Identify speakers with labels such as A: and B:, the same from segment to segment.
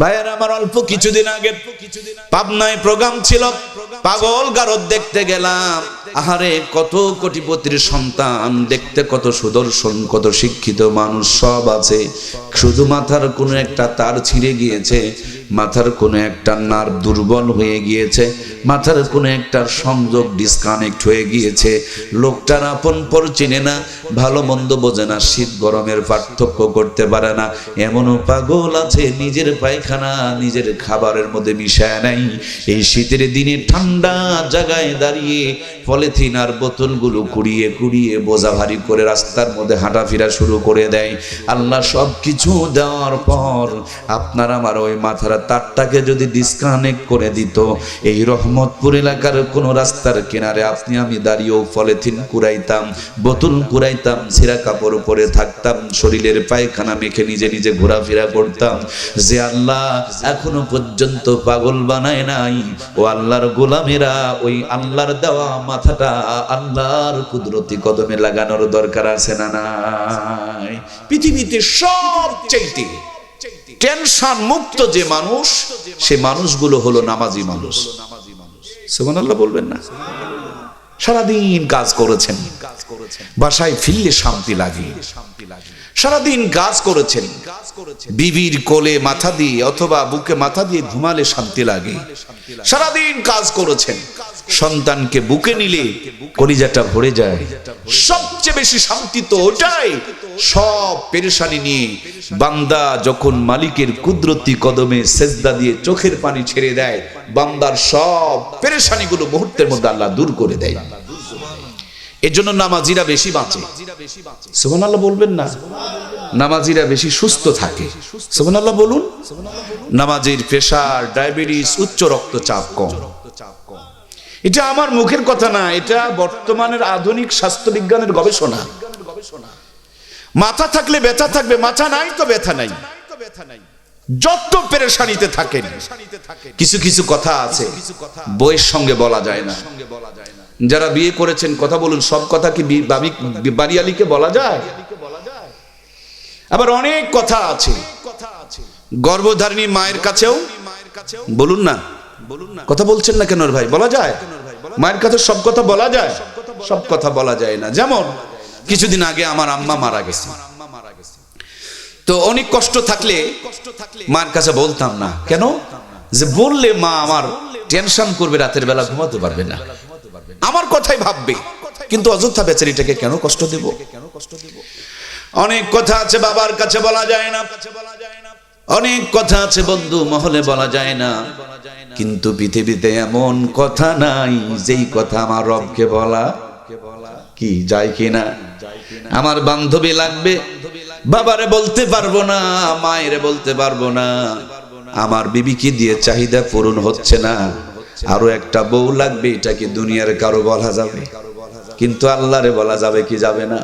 A: ভাইয়ার আমার অল্প কিছুদিন আগে পাবনায় প্রোগ্রাম ছিল। পাগল গারদ দেখতে গেলাম। আহারে, কত কোটিপতির সন্তান, দেখতে কত সুদর্শন, কত শিক্ষিত মানুষ সব আছে। শুধু মাথার কোনো একটা তার ছিঁড়ে গিয়েছে। মাথার কোনো একটা নার দুর্বল হয়ে গিয়েছে, মাথার কোনো একটা সংযোগ ডিসকানেক্ট হয়ে গিয়েছে। লোকটার আপন পর চিনে না, ভালো মন্দ বোঝে না, শীত গরমের পার্থক্য করতে পারে না। এমনও পাগল আছে, নিজের পায়খানা নিজের খাবারের মধ্যে মিশায় নাই এই শীতের দিনে ঠান্ডা জায়গায় দাঁড়িয়ে পলিথিন আর বোতলগুলো কুড়িয়ে কুড়িয়ে বোঝা ভারী করে রাস্তার মধ্যে হাঁটাফেরা শুরু করে দেয়। আল্লাহ সব কিছু দেওয়ার পর আপনার আমার ওই মাথার তারটাকে যদি ডিসকানেক্ট করে দিত, এই রহমতপুর এলাকার কোনো রাস্তার কিনারে আপনি আমি দাঁড়িয়েও পলিথিন কুড়াইতাম, বোতল কুড়াইতাম, ছিঁড়া কাপড় পরে থাকতাম, শরীরের পায়খানা মেখে নিজে নিজে ঘোরাফেরা করতাম। যে আল্লাহ এখনও পর্যন্ত পাগল বানায় নাই, ও আল্লাহর গোলামেরা, ওই আল্লাহর দেওয়া মাথাটা আল্লাহর কুদরতি কদমে লাগানোর দরকার আছে না নাই? পৃথিবীতে সব চাইতে টেনশন মুক্ত যে মানুষ সে মানুষগুলো হলো নামাজি মানুষ। সুবহানাল্লাহ বলবেন না? সারাদিন কাজ করেছেন। বাসায় ফিরলে শান্তি লাগে। সারাদিন কাজ করেছেন। বিবির কোলে মাথা দিয়ে অথবা বুকে মাথা দিয়ে ঘুমালে শান্তি লাগে। সারাদিন কাজ করেছেন। সন্তানকে বুকে নিলে কলিজাটা ভরে যায়। সবচেয়ে বেশি শান্তি তো ওটাই। সব পেরেশানি নিয়ে বান্দা যখন মালিকের কুদরতি কদমে সেজদা দিয়ে চোখের পানি ছেড়ে দেয় বান্দার সব পেরেশানিগুলো মুহূর্তের মধ্যে আল্লাহ দূর করে দেয়। এজন্য নামাজিরা বেশি বাঁচে। সুবহানাল্লাহ বলবেন না। নামাজিরা বেশি সুস্থ থাকে। সুবহানাল্লাহ বলুন। নামাজির প্রেশার, ডায়াবেটিস, উচ্চ রক্তচাপ কম। এটা আমার মুখের কথা না, এটা বর্তমানের আধুনিক স্বাস্থ্য বিজ্ঞানের গবেষণা। মাথা থাকলে ব্যথা থাকবে, মাথা নাই তো ব্যথা নাই তো ব্যথা নাই। যত পেরেশানিতে থাকেন, কিছু কিছু কথা আছে, বইয়ের সঙ্গে বলা যায় না। যারা বিয়ে করেছেন, কথা বলুন, সব কথা কি বাড়িয়ালিকে বলা যায়? আবার অনেক কথা আছে। গর্ভধারিণী মায়ের কাছেও, বলুন না, কথা বলছেন না কেন ভাই? বলা যায়? মায়ের কাছে সব কথা বলা যায়? সব কথা বলা যায় না। যেমন, কিছুদিন আগে আমার আম্মা মারা গেছে। তো অনেক কষ্ট থাকলে মার কাছে বলতাম না। কেন? যে বললে মা আমার টেনশন করবে, রাতের বেলা ঘুমাতে পারবে না। আমার কথাই ভাববে, কিন্তু অযথা বেচারিটাকে কেন কষ্ট দেব? অনেক কথা আছে বাবার কাছে বলা যায় না। অনেক কথা আছে বন্ধু মহলে বলা যায় না। কিন্তু পৃথিবীতে এমন কথা নাই, যেই কথা আমার রবকে বলা। কি, যায় কিনা? আমার বান্ধবী লাগবে। বাবারে বলতে পারব না, মায়েরে বলতে পারব না। আমার বিবিকে দিয়ে চাহিদা পূরণ হচ্ছে না। আরও একটা বউ লাগবে, এটা কি দুনিয়ার কারও বলা যাবে? কিন্তু আল্লাহরে বলা যাবে কি যাবে না?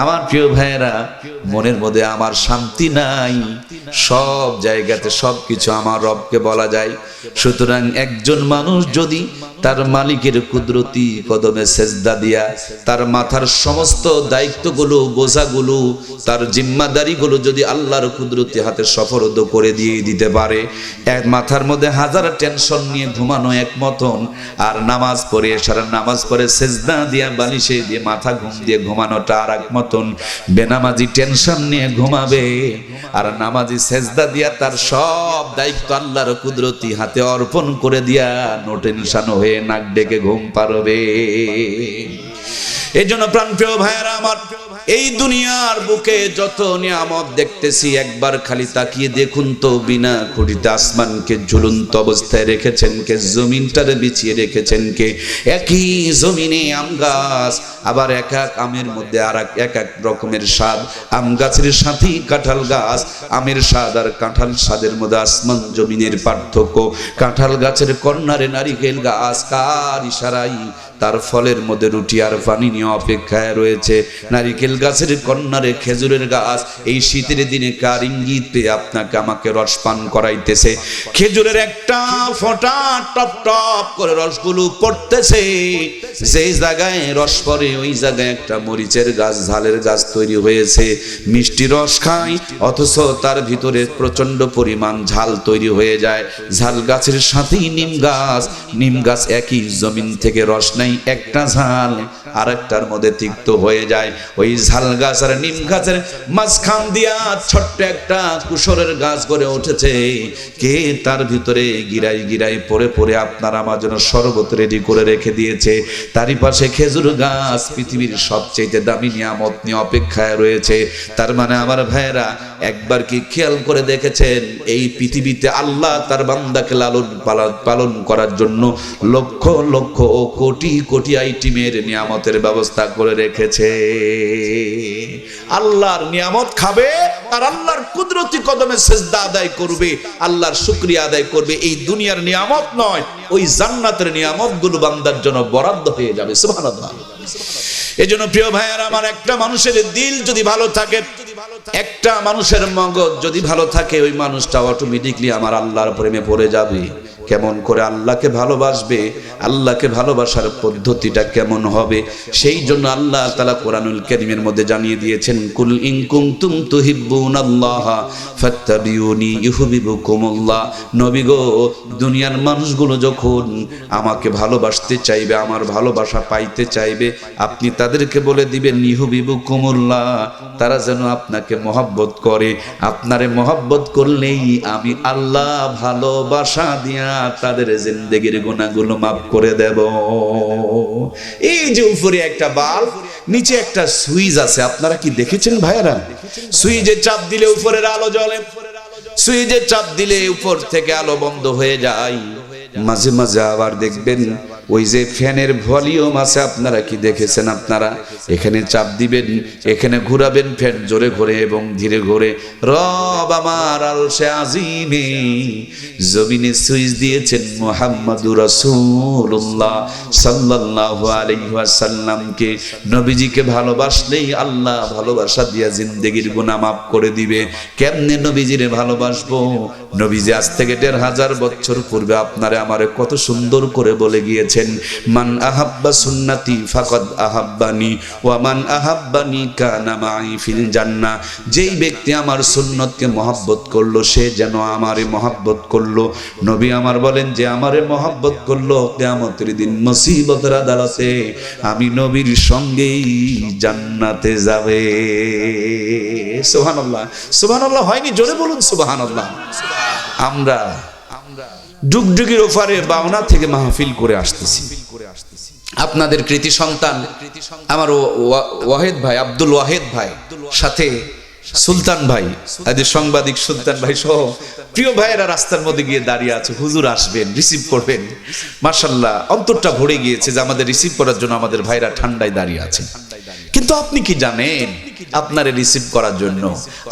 A: আমার প্রিয় ভাইয়েরা, মনের মধ্যে আমার শান্তি নাই। সব জায়গাতে সব কিছু আমার রবকে বলা যায়। সুতরাং একজন মানুষ যদি তার মালিকের কুদরতি কদমে সেজদা দিয়া, তার মাথার সমস্ত দায়িত্বগুলো বোঝাগুলো তার জিম্মাদারিগুলো যদি আল্লাহর কুদরতি হাতে সফরদ করে দিয়ে দিতে পারে, এক মাথার মধ্যে হাজার টেনশন নিয়ে ঘুমানো এক মতন, আর নামাজ পড়ে, সারা নামাজ পড়ে সেজদা দিয়া, বালিশে দিয়ে, মাথা ঘুম দিয়ে ঘুমানোটা আর এক মতন বেনামাজি টেনশন নিয়ে ঘুমাবে, আর নামাজি সেজদা দিয়া তার সব দায়িত্ব আল্লাহর কুদরতি হাতে অর্পণ করে দিয়া, নো টেনশন হয়ে নাক ডেকে ঘুম পারবে এই জন্য প্রাণপ্রিয় ভাইয়েরা আমার, এই দুনিয়ার বুকে যত নিয়ামত দেখতেছি, একবার খালি তাকিয়ে দেখুন তো বিনা খুঁটিতে আসমানকে ঝুলন্ত অবস্থায় রেখেছেন কে, জমিনটারে বিছিয়ে রেখেছেন কে, একই জমিনে আম গাছ, আবার এক এক আমের মধ্যে আর এক এক রকমের স্বাদ। আম গাছের সাথেই কাঁঠাল গাছ, আমের স্বাদ আর কাঁঠাল স্বাদের মধ্যে আসমান জমিনের পার্থক্য। কাঁঠাল গাছের কর্নারে নারিকেল গাছ, কার ইশারাই তার ফলের মধ্যে রুটি আর পানি নিয়ে অপেক্ষায় রয়েছে। নারিকেল গাছের কন্যারে খেজুরের গাছ, এই শীতের দিনে কার ইঙ্গিত আপনাকে আমাকে রস পান করাইতেছে? খেজুরের একটা ফোঁটা টপ টপ করে রসগুলো পড়তেছে। যে জায়গায় রস পড়ে, ওই জায়গায় একটা মরিচের গাছ, ঝালের গাছ তৈরি হয়েছে। মিষ্টি রস খাই অথচ তার ভিতরে প্রচণ্ড পরিমাণ ঝাল তৈরি হয়ে যায়। ঝাল গাছের সাথেই নিম গাছ নিম গাছ একই জমিন থেকে রস নেই একটা ঝাল আর একটার মধ্যে তিক্ত হয়ে যায়। ওই ঝাল গাছ আর নিম গাছের মাঝখান দিয়া ছোট্ট একটা কুশলের গাছ গড়ে উঠেছে। কে তার ভিতরে গিরাই গিরাই পড়ে পড়ে আপনার আমার জন্য শরবত রেডি করে রেখে দিয়েছে। তারই পাশে খেজুর গাছ পৃথিবীর সবচেয়ে দামি নিয়ামত নিয়ে অপেক্ষায় রয়েছে। তার মানে আমার ভাইয়েরা, একবার কি খেয়াল করে দেখেছেন? এই পৃথিবীতে আল্লাহ তার বান্দাকে লালন পালন করার জন্য লক্ষ লক্ষ কোটি কোটি আইটিমের নিয়ামতের ব্যবস্থা করে রেখেছে। আল্লাহর নিয়ামত খাবে আর আল্লাহর কুদরতি কদমে সেজদা আদায় করবে, আল্লাহর শুক্রিয়া আদায় করবে। এই দুনিয়ার নিয়ামত নয়, ওই জান্নাতের নিয়ামতগুলো বান্দার জন্য বরাদ্দ হয়ে যাবে। সুবহানাল্লাহ। এজন্য প্রিয় ভাইয়ার, আমার একটা মানুষের দিল যদি ভালো থাকে, একটা মানুষের মগজ যদি ভালো থাকে, ওই মানুষটা অটোমেটিকলি আমার আল্লাহর প্রেমে পড়ে যাবে। কেমন করে আল্লাহকে ভালোবাসবে, আল্লাহকে ভালোবাসার পদ্ধতিটা কেমন হবে, সেই জন্য আল্লাহ তালা কোরআনুল কারীমের মধ্যে জানিয়ে দিয়েছেন, কুল ইন কুনতুম তুহিব্বুন আল্লাহ ফাত্তাবিউনি ইউহিব্বুকুমুল্লাহ। নবী গো, দুনিয়ার মানুষগুলো যখন আমাকে ভালোবাসতে চাইবে, আমার ভালোবাসা পাইতে চাইবে, আপনি তাদেরকে বলে দিবেন ইহুবিবুকুমুল্লাহ তারা যেন আপনাকে মহব্বত করে। আপনারে মহব্বত করলেই আমি আল্লাহ ভালোবাসা দিয়া তাদের জিন্দেগির গুণাগুলো মাফ করে দেব। এই যে উপরে একটা বাল্ব, নিচে একটা সুইচ আছে। আপনারা কি দেখেছেন ভাইরা সুইচে চাপ দিলে উপরের আলো জ্বলে। সুইচে চাপ দিলে উপর থেকে আলো বন্ধ হয়ে যায়। মাঝে মাঝে আবার দেখবেন ওই যে ফ্যানের ভলিউম আছে, আপনারা কি দেখেছেন আপনারা? এখানে চাপ দিবেন, এখানে ঘুরাবেন ফ্যান জোরে ঘোরে এবং ধীরে ঘোরে। রব আমার আল সে আজিমে, জমিনে সুইচ দিয়েছেন মোহাম্মদুর রাসূলুল্লাহ সাল্লাল্লাহু আলাইহি ওয়াসাল্লামকে। নবীজিকে ভালোবাসলেই আল্লাহ ভালোবাসা দিয়া জিন্দেগির গুনাহ মাফ করে দিবে। কেমনে নবীজিরে ভালোবাসবো? নবীজি, আজ থেকে দেড় হাজার বছর পূর্বে আপনারে আমারে কত সুন্দর করে বলে গিয়েছেন, মান আহাব্বা সুন্নাতি ফাকাদ আহাব্বানি ওয়া মান আহাব্বানি কানা মাই ফিল জান্নাহ যেই ব্যক্তি আমার সুন্নতকে মহব্বত করল, সে যেন আমারে মহব্বত করল। নবী আমার বলেন যে, আমারে মহব্বত করল কিয়ামতের দিন মুসিবতের আদালতে আমি নবীর সঙ্গেই জান্নাতে যাবে। সুবহানাল্লাহ। সুবহানাল্লাহ হয়নি? জোরে বলুন সুবহানাল্লাহ। আমরা ডুগডুগির ওপারে বাউনা থেকে মাহফিল করে আসতেছি। আপনাদের কৃতি সন্তান, আমার ওয়াহেদ ভাই, আব্দুল ওয়াহেদ ভাই, সাথে সুলতান ভাই আদের সাংবাদিক সুলতান ভাই সহ প্রিয় ভাইয়েরা রাস্তার মধ্যে গিয়ে দাঁড়িয়ে আছে, হুজুর আসবেন রিসিভ করবেন। মার্শাল্লাহ অন্তরটা ভরে গিয়েছে যে আমাদের রিসিভ করার জন্য আমাদের ভাইরা ঠান্ডায় দাঁড়িয়ে আছে কিন্তু আপনি কি জানেন? আপনারে রিসিভ করার জন্য।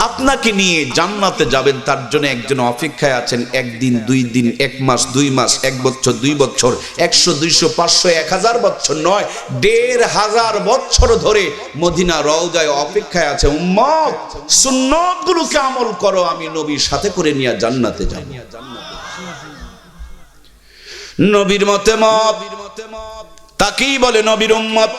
A: আপনাকে নিয়ে জান্নাতে যাবেন, তার জন্য একজন অপেক্ষায় আছেন। একদিন, দুই দিন, এক মাস, দুই মাস, এক বছর, দুই বছর, একশো, দুইশো, পাঁচশো, এক হাজার বছর নয়, দেড় হাজার বছর ধরে মদিনা রওজায় অপেক্ষায় আছে। উম্মত সুন্নত গুলোকে আমল করো, আমি নবীর সাথে করে নিয়ে জান্নাতে যাব। নবীর মতে মত, তাকেই বলে নবীর উম্মত।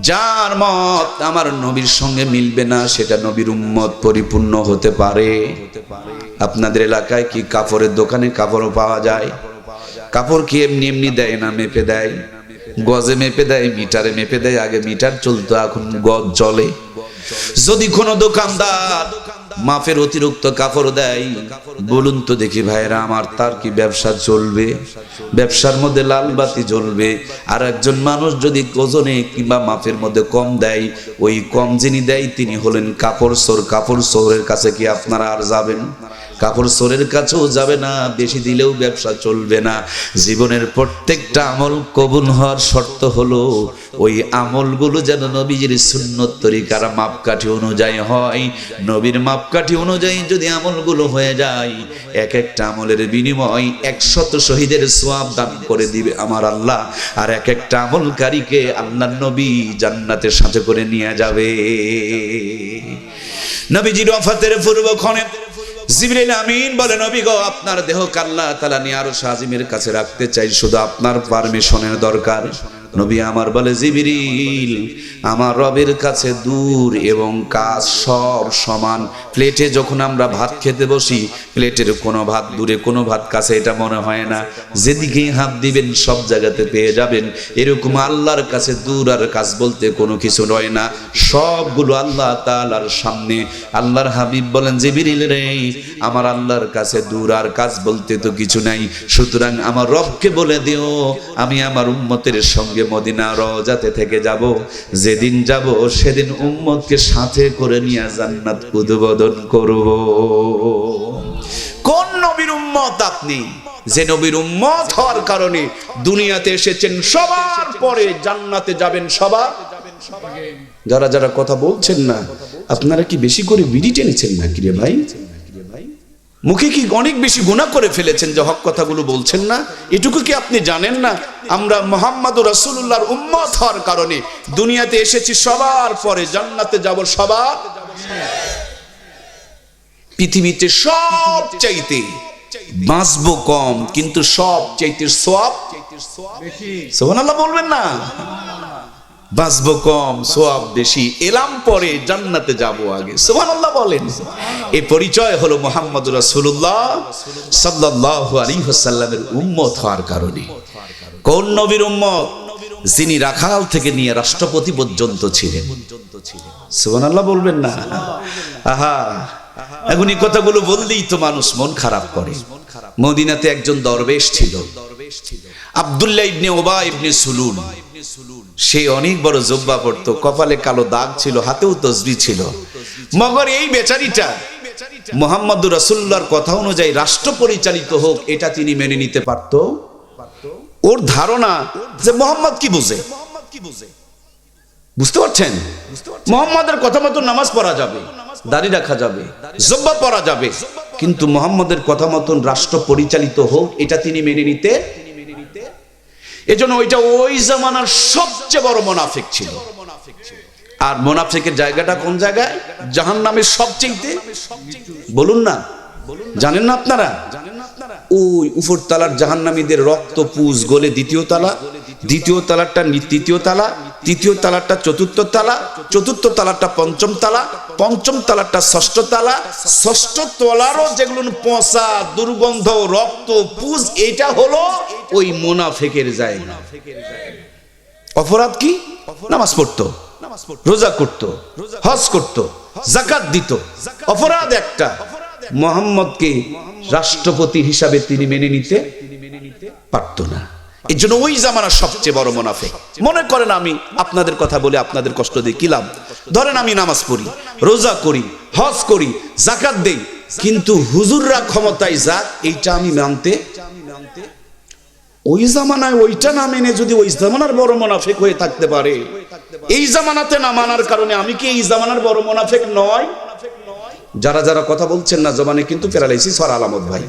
A: যার মত আমার নবীর সঙ্গে মিলবে না, সেটা নবীর উম্মত পরিপূর্ণ হতে পারে। আপনাদের এলাকায় কি কাপড়ের দোকানে কাপড়ও পাওয়া যায়? কাপড় কি এমনি এমনি দেয় না, মেপে দেয়? গজে মেপে দেয়, মিটারে মেপে দেয়, আগে মিটার চলতো, এখন গজ চলে যদি কোনো দোকানদার মাপের অতিরিক্ত কাপড় দেয়। বলুন তো দেখি ভাইরা আমার তার কি ব্যবসা চলবে? ব্যবসার মধ্যে লাল বাতি জ্বলবে। আর একজন মানুষ যদি ওজনে কিংবা মাফের মধ্যে কম দেয়, ওই কম যিনি দেয় তিনি হলেন কাপড় সোর। কাপড় সোরের কাছে কি আপনারা আর যাবেন? কাপড় সোরের কাছেও যাবে না, বেশি দিলেও ব্যবসা চলবে না। জীবনের প্রত্যেকটা আমল কবুল হওয়ার শর্ত হলো, ওই আমলগুলো যেন নবীজির সুন্নত তরিকার মাপকাঠি অনুযায়ী হয়। নবীর মাপকাঠি অনুযায়ী যদি আমলগুলো হয়ে যায় এক একটা আমলের বিনিময় একশত শহীদের সোয়াব দান করে দিবে আমার আল্লাহ। আর এক একটা আমলকারীকে আল্লাহ নবী জান্নাতের সাথে করে নিয়ে যাবে। নবীজির ওয়াফাতের পূর্বক্ষণে জিবরিল আমিন বলে, নবী গো, আপনার দেহ কাল্লা তালা নিয়ে আরও সাজিমের কাছে রাখতে চাই। শুধু আপনার পারমিশনের দরকার। নবী আমার বলে, জিবরিল, আমার রবের কাছে দূর এবং কাজ সব সমান। প্লেটে যখন আমরা ভাত খেতে বসি, প্লেটের কোনো ভাত দূরে, কোনো ভাত কাছে, এটা মনে হয় না। যেদিকেই হাত দিবেন, সব জায়গাতে পেয়ে যাবেন। এরকম আল্লাহর কাছে দূর আর কাজ বলতে কোনো কিছু নয় না। সবগুলো আল্লাহ তাআলার সামনে। আল্লাহর হাবিব বলেন, জিবিরিল রে, আমার আল্লাহর কাছে দূর আর কাজ বলতে তো কিছু নাই। সুতরাং আমার রবকে বলে দিও, আমি আমার উম্মতের সঙ্গে মদিনা রজাতে থেকে যাব, যেদিন যাব সেদিন উম্মতকে সাথে করে নিয়ে জান্নাত উদ্বোধন করব। কোন নবীর উম্মত আপনি? যে নবীর উম্মত হওয়ার কারণে দুনিয়াতে এসেছেন, সবার পরে জান্নাতে যাবেন সবার? যারা যারা কথা বলছেন না, আপনারা কি বেশি করে বিড়ি টেনেছেন না কিরে ভাই? মুখে কি অনেক বেশি গুণা করে ফেলেছেন যে হক কথাগুলো বলছেন না? এটুকু কি আপনি জানেন না? আমরা মোহাম্মদ রাসূলুল্লাহর উম্মত হওয়ার কারণে দুনিয়াতে এসেছি সবার পরে জান্নাতে যাব সবার পৃথিবীতে সব চাইতে বাঁচবো কম কিন্তু সব চাইতে সব সোহানাল্লাহ বলবেন না? বাঁচবো কম সোয়াব বেশি, এলাম পরে জান্নাতে যাব আগে। সুবহানাল্লাহ বলেন। এই পরিচয় হলো মোহাম্মদ রাসূলুল্লাহ সাল্লাল্লাহু আলাইহি ওয়াসাল্লামের উম্মত হওয়ার কারণে। কোন নবীর উম্মত? যিনি রাখাল থেকে নিয়ে রাষ্ট্রপতি পর্যন্ত ছিলেন। সুবহানাল্লাহ বলবেন না? আহা, এখন এই কথাগুলো বললেই তো মানুষ মন খারাপ করে। মদিনাতে একজন দরবেশ ছিল। আব্দুল্লাহ ইবনে ওবা ইবনে সুলুন সে অনেক বড় জব্বা পড়তো কপালে কালো দাগ ছিল হাতেও তসবি ছিল। মগর এই বেচারিটা মোহাম্মদ রাসুল্লাহর কথা অনুযায়ী রাষ্ট্র পরিচালিত হোক এটা তিনি মেনে নিতে পারত। ওর ধারণা যে মোহাম্মদ কি বুঝে? বুঝতে পারছেন? মোহাম্মদের কথা মতো নামাজ পড়া যাবে দাড়ি রাখা যাবে জব্বা পড়া যাবে। কিন্তু মোহাম্মদের কথা মতন রাষ্ট্র পরিচালিত হোক এটা তিনি মেনে নিতে এজন্য ওইটা ওই জামানার সবচেয়ে বড় মোনাফিক ছিল। আর মোনাফিকের জায়গাটা কোন জায়গায়? জাহান নামের সবচেয়ে বলুন না। জানেন না আপনারা? ওই উপর তালার জাহান্নামীদের রক্ত, পুজ, গলে দ্বিতীয় তালা। দ্বিতীয় তালারটা তৃতীয় তালা। তৃতীয় তালারটা চতুর্থ তালা, চতুর্থ তালারটা পঞ্চম তালা, পঞ্চম তালারটা ষষ্ঠ তালা, ষষ্ঠ তলারও যেগুলো পচা, দুর্গন্ধ, রক্ত, পুজ এটা হলো ওই মোনাফেকের জায়গা। অপরাধ কি? নামাজ পড়তো, রোজা করত, হজ করত জাকাত দিত। অপরাধ একটা। মোহাম্মদকে রাষ্ট্রপতি হিসাবে তিনি মেনে নিতে পারত না। এই জন্য ওই জামানার সবচেয়ে বড় মুনাফে মনে করেন আমি আপনাদের কথা বলে আপনাদের কষ্ট দিয়ে কি লাভ? ধরেন আমি নামাজ পড়ি, রোজা করি, হজ করি জাকাত দেই, কিন্তু হুজুররা ক্ষমতায় যাক, এইটা আমি মানতে ওই জামানায় ওইটা না মেনে যদি ওই জামানার বড় মোনাফেক হয়ে থাকতে পারে, এই জামানাতে না মানার কারণে আমি কি এই জামানার বড় মোনাফেক নয়? যারা যারা কথা বলছেন না জবানে কিন্তু প্যারালাইসিস হওয়ার আলামত ভাই।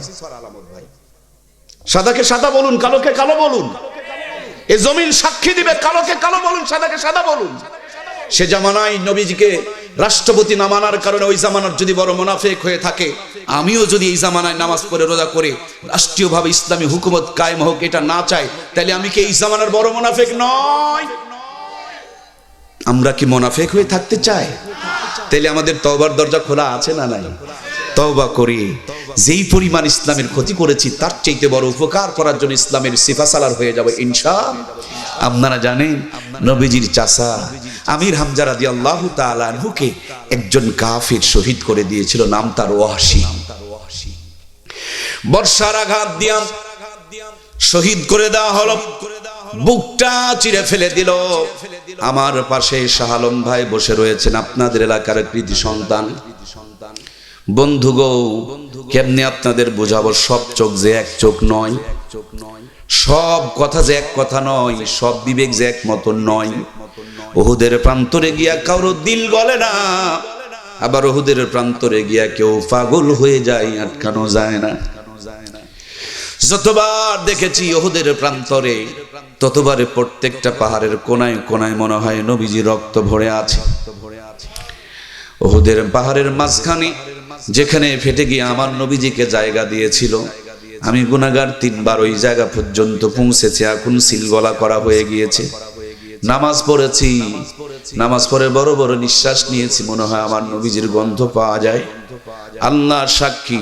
A: সাদাকে সাদা বলুন, কালোকে কালো বলুন। এ জমিন সাক্ষী দিবে, কালোকে কালো বলুন, সাদাকে সাদা বলুন। সে জামানায় নবীজিকে রাষ্ট্রপতি না মানার কারণে ওই জামানার যদি বড় মোনাফেক হয়ে থাকে, আমিও যদি এই জামানায় নামাজ পড়ে রোজা করে, রাষ্ট্রীয়ভাবে ইসলামী হুকুমত কায়েম হোক, এটা না চাই, তাহলে আমি কি এই জামানার বড় মোনাফেক নয় আমরা কি মোনাফেক হয়ে থাকতে চাই? তাহলে আমাদের তওবার দরজা খোলা আছে না নাই? তওবা করি। যেই পরিমাণ ইসলামের ক্ষতি করেছি, তার চাইতে বড় উপকার করার জন্য ইসলামের সিফাসালার হয়ে যাবে ইনশা। আপনারা জানেন, নবীজির চাষা আমির হামজা রাদি আল্লাহ তালুকে একজন কাফির শহীদ করে দিয়েছিল, নাম তার ওয়াসি বর্ষার আঘাত দিয়া শহীদ করে দেওয়া হলো, বুকটা চিরে ফেলে দিল। আমার পাশে শাহালম ভাই বসে রয়েছেন, আপনাদের এলাকার কৃতি সন্তান। বন্ধু গো, কেমনে আপনাদের বোঝাবো? সব চোখ যে এক চোখ নয়। সব কথা যে এক কথা নয়, সব বিবেক যে এক মতন নয়। ওহুদের প্রান্তরে গিয়া কারও দিল গলে না। আবার ওহুদের প্রান্তরে গিয়া কেউ পাগল হয়ে যায়, আটকানো যায় না। যতবার দেখেছি ওহুদের প্রান্তরে, ততবারে প্রত্যেকটা পাহাড়ের কোনায় কোনায় মনে হয় নবীজি রক্ত ভরে আছে। ওহুদের পাহাড়ের মাঝখানে যেখানে ফেটে গিয়ে আমার নবীজিকে জায়গা দিয়েছিল, আমি গুনাগার তিনবার ওই জায়গা পর্যন্ত পৌঁছেছি, এখন সিলগলা করা হয়ে গিয়েছে। নামাজ পড়েছি, নামাজ পড়ে বড় বড় নিঃশ্বাস নিয়েছি, মনে হয় আমার নবীজির গন্ধ পাওয়া যায়। আল্লাহ সাক্ষী,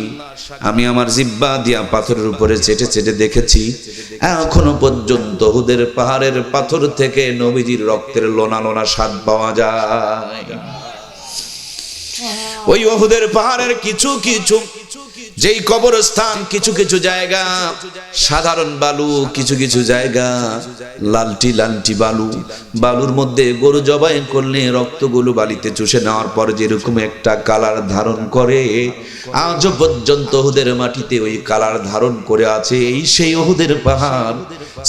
A: আমি আমার জিব্বা দিয়া পাথরের উপরে চেটে চেটে দেখেছি, এখনও পর্যন্ত হুদের পাহাড়ের পাথর থেকে নবীজির রক্তের লোনা লোনা স্বাদ পাওয়া যায়। ওই ওহুদের পাহাড়ের কিছু কিছু, যেই কবরস্থান কিছু কিছু জায়গা, সাধারণ বালু, কিছু কিছু জায়গা, লালটি লালটি বালু, বালুর মধ্যে গরু জবাই করলে রক্তগুলো বালিতে চুষে নেওয়ার পর যেরকম একটা কালার ধারণ করে, আজও পর্যন্ত ওহুদের মাটিতে ওই কালার ধারণ করে আছে। এই সেই ওহুদের পাহাড়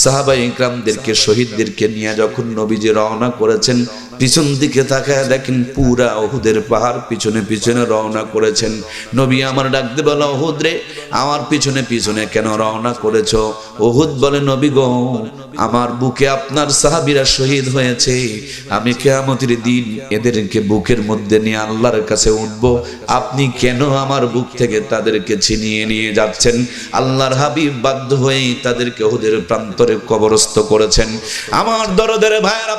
A: সাহাবা ইকরামদেরকে, শহীদদেরকে নিয়ে যখন নবীজি রওনা করেছেন পিছন দিকে তাকায় দেখেন পুরা ওহুদের পাহাড় পিছনে পিছনে রওনা করেছেন। নবী আমার ডাকতে বলা, ওহুদ রে, আমার পিছনে পিছনে কেন রওনা করেছ? ওহুদ বলে, নবী গো আমার বুকে আপনার সাহাবিরা শহীদ হয়েছে। আমি কেয়ামতির দিন এদেরকে বুকের মধ্যে নিয়ে আল্লাহর কাছে উঠবো। আপনি কেন আমার বুক থেকে তাদেরকে ছিনিয়ে নিয়ে যাচ্ছেন? আল্লাহর হাবিব বাধ্য হয়ে তাদেরকে ওদের প্রান্তরে কবরস্থ করেছেন। আমার দরদের ভাইয়ের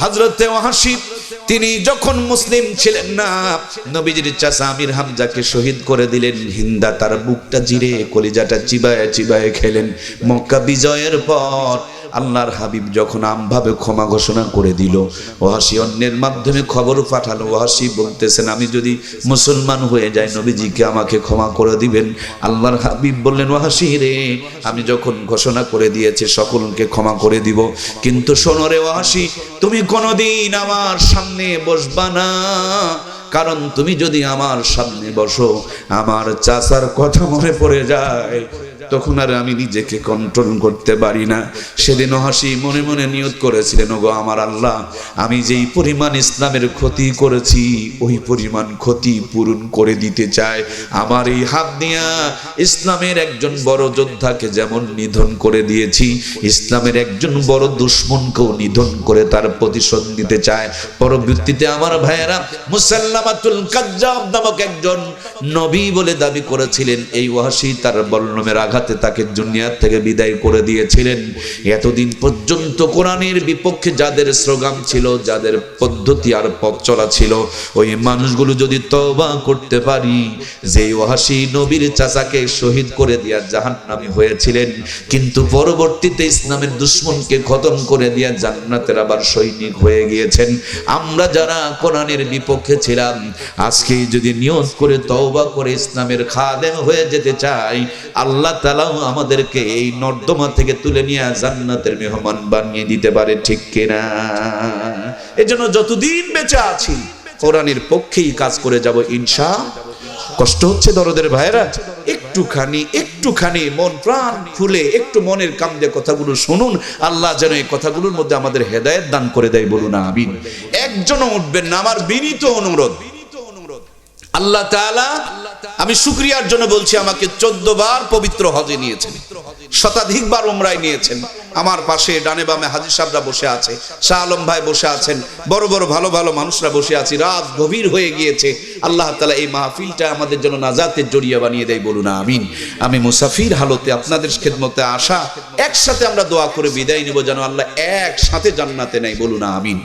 A: হাজরতে ওয়াহাসিব তিনি যখন মুসলিম ছিলেন না, নবীজির চাচা আমির হামজাকে শহীদ করে দিলেন। হিন্দা তার বুকটা জিরে, কলিজাটা চিবায় চিবায় খেলেন। মক্কা বিজয়ের পর আল্লাহর হাবিব যখন আমভাবে ক্ষমা ঘোষণা করে দিল ওহাসি অন্যের মাধ্যমে খবর পাঠালো। ওহাসি বলতেছেন, আমি যদি মুসলমান হয়ে যাই, নবীজিকে আমাকে ক্ষমা করে দিবেন। আল্লাহর হাবিব বললেন ওহাসি রে, আমি যখন ঘোষণা করে দিয়েছি, সকলকে ক্ষমা করে দিব। কিন্তু শোনো রে ওহাসি তুমি কোনোদিন আমার সামনে বসবা না। কারণ তুমি যদি আমার সামনে বসো, আমার চাচার কথা মনে পড়ে যায়। তখন আর আমি নিজেকে কন্ট্রোল করতে পারি না। সেদিন হাসি মনে মনে নিয়ত করেছিলেন, ওগো আমার আল্লাহ, আমি যেই পরিমাণ ইসলামের ক্ষতি করেছি, ওই পরিমাণ ক্ষতি পূরণ করে দিতে চাই। আমার এই হাত দিয়া ইসলামের একজন বড় যোদ্ধাকে যেমন নিধন করে দিয়েছি, ইসলামের একজন বড় দুশ্মনকেও নিধন করে তার প্রতিশোধ নিতে চায় পরবর্তীতে আমার ভাইয়েরা মুসাল্লামাতুল কাজ্জাব নামক একজন নবী বলে দাবি করেছিলেন, এই ওয়াসি তার বর্ণমের আঘাতে তাকে দুনিয়ার থেকে বিদায় করে দিয়েছিলেন। এতদিন পর্যন্ত কোরআনের বিপক্ষে যাদের স্লোগান ছিল, যাদের পদ্ধতি আর পথ চলা ছিল, ওই মানুষগুলো যদি তবা করতে পারি যে ওয়াসি নবীর চাচাকে শহীদ করে দিয়া জাহান নামে হয়েছিলেন, কিন্তু পরবর্তীতে ইসলামের দুশ্মনকে খতম করে দিয়া জান্নাতের আবার সৈনিক হয়ে গিয়েছেন। আমরা যারা কোরআনের বিপক্ষে ছিলাম আজকে যদি নিয়ত করে তওবা করে ইসলামের খাদেম হয়ে যেতে চাই, আল্লাহ তালাও আমাদেরকে এই নর্দমা থেকে তুলে নিয়ে জান্নাতের মেহমান বানিয়ে দিতে পারে, ঠিক কিনা? এজন্য যতদিন বেঁচে আছি, কোরআনের পক্ষেই কাজ করে যাব ইনশা। কষ্ট হচ্ছে দরদের ভাইরা একটুখানি একটুখানি মন প্রাণ খুলে, একটু মনের কাম দিয়ে কথাগুলো শুনুন। আল্লাহ যেন এই কথাগুলোর মধ্যে আমাদের হেদায়েত দান করে দেয়, বলুন আমিন। একজনও উঠবেন না, আমার বিনীত অনুরোধ। আল্লাহ আমি শুক্রিয়ার জন্য বলছি আমাকে চোদ্দ বার পবিত্র হজে নিয়েছেন শতাধিকবার উমরায় নিয়েছেন। আমার পাশে ডানে বামে হাজি সাহেবরা বসে আছে, শাহ আলম ভাই বসে আছেন, বড় বড় ভালো ভালো মানুষরা বসে আছি, রাত গভীর হয়ে গিয়েছে। আল্লাহ তালা এই মাহফিলটা আমাদের জন্য নাজাতের জড়িয়ে বানিয়ে দেয়, বলুন আমিন। আমি মুসাফির হালতে আপনাদের খেদমতে আসা, একসাথে আমরা দোয়া করে বিদায় নেব যেন আল্লাহ একসাথে জান্নাতে নেয়, বলুন আমিন।